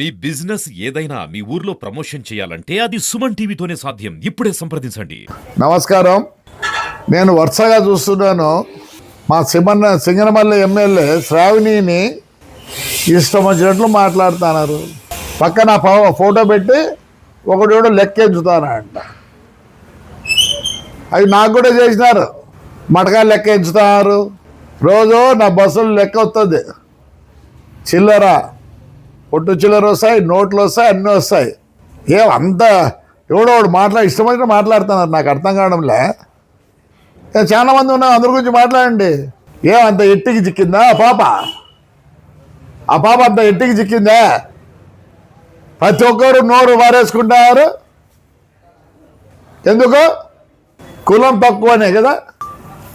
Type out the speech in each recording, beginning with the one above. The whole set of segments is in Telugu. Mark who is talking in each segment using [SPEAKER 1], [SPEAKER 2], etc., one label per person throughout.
[SPEAKER 1] మీ బిజినెస్ ఏదైనా మీ ఊర్లో ప్రమోషన్ చేయాలంటే అది సుమన్ టీవీతోనే సాధ్యం. ఇప్పుడే సంప్రదించండి.
[SPEAKER 2] నమస్కారం. నేను వరుసగా చూస్తున్నాను. మా సిమన్న సింగనమల్లి ఎమ్మెల్యే శ్రావణిని ఇష్టం వచ్చినట్లు మాట్లాడుతున్నారు. పక్కన ఫోటో పెట్టి ఒకటి లెక్కించుతానంట. అవి నాకు కూడా చేసినారు. మటకా లెక్క ఎంచుతున్నారు రోజు నా బస్సులు లెక్క వస్తుంది చిల్లర పొట్టు వస్తాయి నోట్లు వస్తాయి అన్నీ వస్తాయి. ఏం అంత ఎవడో వాడు మాట్లా ఇష్టమైన మాట్లాడుతున్నారు నాకు అర్థం కావడంలే. చాలామంది చాలా మంది ఉన్నారు అందరి గురించి మాట్లాడండి. ఏం అంత ఎట్టికి చిక్కిందా ఆ పాప? ఆ పాప అంత ఎట్టికి చిక్కిందా? ప్రతి ఒక్కరు నోరు వారేసుకుంటారు. ఎందుకు? కులం తక్కువనే కదా.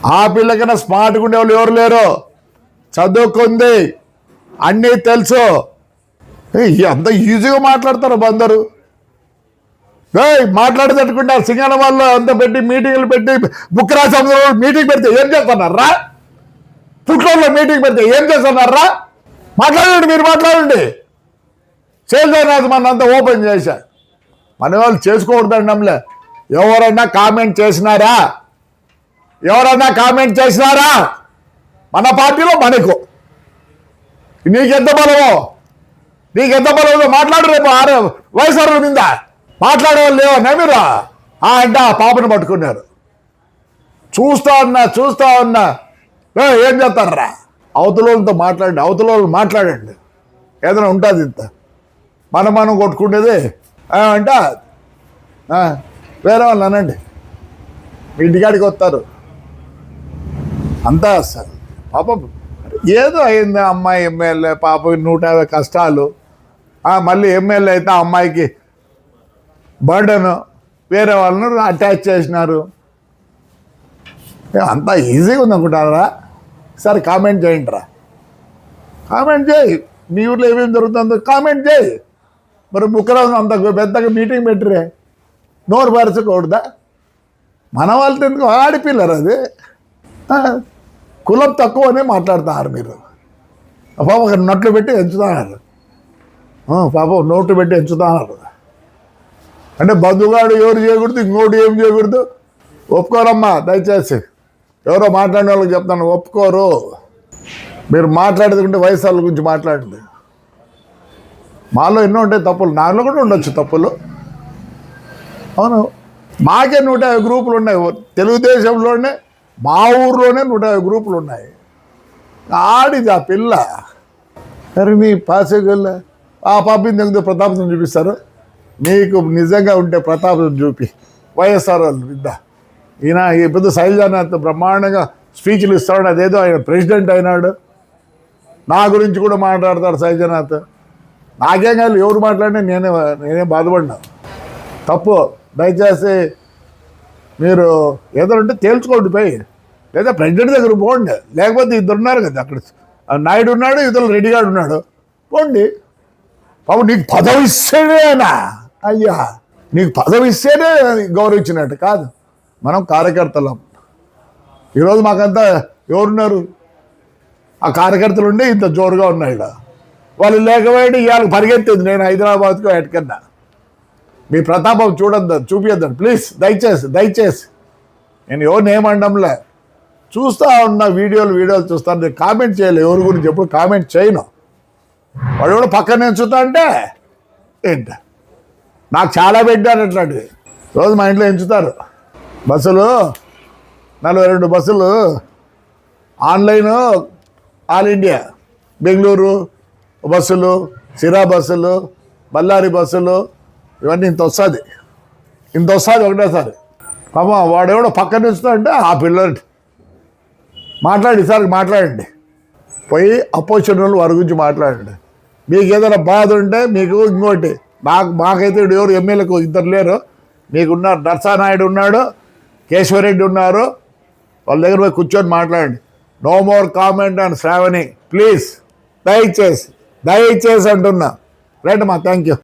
[SPEAKER 2] ఆ పిల్లకైనా స్మార్ట్గా ఉండేవాళ్ళు ఎవరు లేరు? చదువుకుంది. అన్నీ తెలుసు. అంత ఈజీగా మాట్లాడతారు అందరు ఏయ్ మాట్లాడేటట్టుకుంటా సింగన వాళ్ళు అంత పెట్టి మీటింగ్లు పెట్టి బుక్ రాసి మీటింగ్ పెడితే ఏం చేస్తున్నారా? పుట్లలో మీటింగ్ పెడితే ఏం చేస్తున్నారా? మాట్లాడండి మీరు మాట్లాడండి. చేసేనాథ్ మన అంతా ఓపెన్ చేశా. మన వాళ్ళు చేసుకోకూడదండి నమ్మలే. ఎవరైనా కామెంట్ చేసినారా? ఎవరైనా కామెంట్ చేసినారా? మన పార్టీలో మనకు. నీకెంత బలమో? నీకెంత బలమో మాట్లాడు రేపు ఆరు వయసు మీద. మాట్లాడేవాళ్ళు లేవన్నా మీరు ఆ అంటే ఆ పాపను పట్టుకున్నారు. చూస్తా ఉన్నా చూస్తా ఉన్నా. ఏం చేస్తారా అవతలతో మాట్లాడండి అవతల మాట్లాడండి. ఏదైనా ఉంటుంది ఇంత. మనం మనం కొట్టుకునేది అంటే. వేరే వాళ్ళు అనండి. మీ ఇంటికాడికి వస్తారు. అంతా వస్తారు పాపం ఏదో అయింది అమ్మాయి ఎమ్మెల్యే పాప నూట యాభై కష్టాలు. మళ్ళీ ఎమ్మెల్యే అయితే ఆ అమ్మాయికి బర్డన్ వేరే వాళ్ళను అటాచ్ చేసినారు. అంతా ఈజీగా ఉందనుకుంటారా సరే కామెంట్ చేయండి రా. కామెంట్ చేయి. మీ ఊర్లో ఏమేమి జరుగుతుందో కామెంట్ చేయి. మరి ముక్కరాజు అంత పెద్దగా మీటింగ్ పెట్టిరే. నోరు పరచకూడదా? మన వాళ్ళతో ఎందుకు ఆడిపిల్లరు అది? కులం తక్కువనే మాట్లాడుతున్నారు మీరు. పాప ఒక పెట్టి ఎంచుతున్నారు. పాపం నోటు పెట్టి ఎంచుతున్నారు అంటే బంధుగాడు ఎవరు చేయకూడదు ఇంకోటి ఏం చేయకూడదు? ఒప్పుకోరమ్మా దయచేసి. ఎవరో మాట్లాడిన వాళ్ళకి చెప్తాను ఒప్పుకోరు. మీరు మాట్లాడేది వయసు వాళ్ళ గురించి మాట్లాడండి. మాలో ఎన్నో ఉంటాయి తప్పులు నాలో కూడా ఉండొచ్చు తప్పులు. అవును. మాకే నూట యాభై గ్రూపులు ఉన్నాయి తెలుగుదేశంలోనే మా ఊర్లోనే నూట యాభై గ్రూపులు ఉన్నాయి. ఆడిది ఆ పిల్ల. మరి నీ పాసేగల్ల. ఆ పాపని దగ్గర ప్రతాపం చూపిస్తారు. నీకు నిజంగా ఉంటే ప్రతాపం చూపి. వైఎస్ఆర్ వాళ్ళు ఈయన ఈ పెద్ద శైలజానాథ్ బ్రహ్మాండంగా స్పీచ్లు ఇస్తాడు. అదేదో ఆయన ప్రెసిడెంట్ అయినాడు. నా గురించి కూడా మాట్లాడతాడు శైలజానాథ్ నాకేం కాదు ఎవరు మాట్లాడినా నేనే నేనే బాధపడినా తప్పు. దయచేసి మీరు ఏదో ఉంటే తేల్చుకోండి పోయి. లేదా ప్రెసిడెంట్ దగ్గర పోండి. లేకపోతే ఇద్దరున్నారు కదా అక్కడ. నాయుడు ఉన్నాడు ఇతరులు రెడ్డి ఉన్నాడు. పోండి. పాపం నీకు పదవి ఇస్తేనేనా అయ్యా నీకు పదవి ఇస్తేనే గౌరవించినట్టు కాదు. మనం కార్యకర్తలం. ఈరోజు మాకంతా ఎవరున్నారు? ఆ కార్యకర్తలు ఉండి ఇంత జోరుగా ఉన్నాయి వాళ్ళు లేకపోయాడు ఇవాళ పరిగెత్తేది నేను హైదరాబాద్కు ఎటుకన్నా మీ ప్రతాపం చూడద్దు చూపించద్దు ప్లీజ్ దయచేసి దయచేసి. నేను ఎవరు నేమండంలే చూస్తా ఉన్న వీడియోలు వీడియోలు చూస్తాను. నేను కామెంట్ చేయలేదు ఎవరి గురించి ఎప్పుడు కామెంట్ చేయను. వాడు కూడా పక్కన ఎంచుతా అంటే ఏంట? నాకు చాలా పెట్టారు అట్లాంటివి. రోజు మా ఇంట్లో ఎంచుతారు. బస్సులు నలభై రెండు బస్సులు ఆన్లైన్ ఆల్ ఇండియా. బెంగళూరు బస్సులు సిరా బస్సులు బళ్ళారి బస్సులు ఇవన్నీ ఇంత వస్తుంది. ఇంత వస్తుంది ఒకటేసారి. పాప వాడెవడో పక్కన ఉంచుతా అంటే ఆ పిల్లలు మాట్లాడి సార్ మాట్లాడండి. పోయి అపోజిషన్ వారి గురించి మాట్లాడండి. మీకు ఏదైనా బాధ ఉంటే మీకు ఇంకోటి. మాకు మాకైతే ఎవరు ఎమ్మెల్యేకు ఇద్దరు లేరు. మీకు ఉన్నారు నర్సానాయుడు ఉన్నాడు కేశవరెడ్డి ఉన్నారు. వాళ్ళ దగ్గర పోయి కూర్చొని మాట్లాడండి. No more comment and Shravani please దయచేసి దయచేసి అంటున్నా. రైట్ మా థ్యాంక్ యూ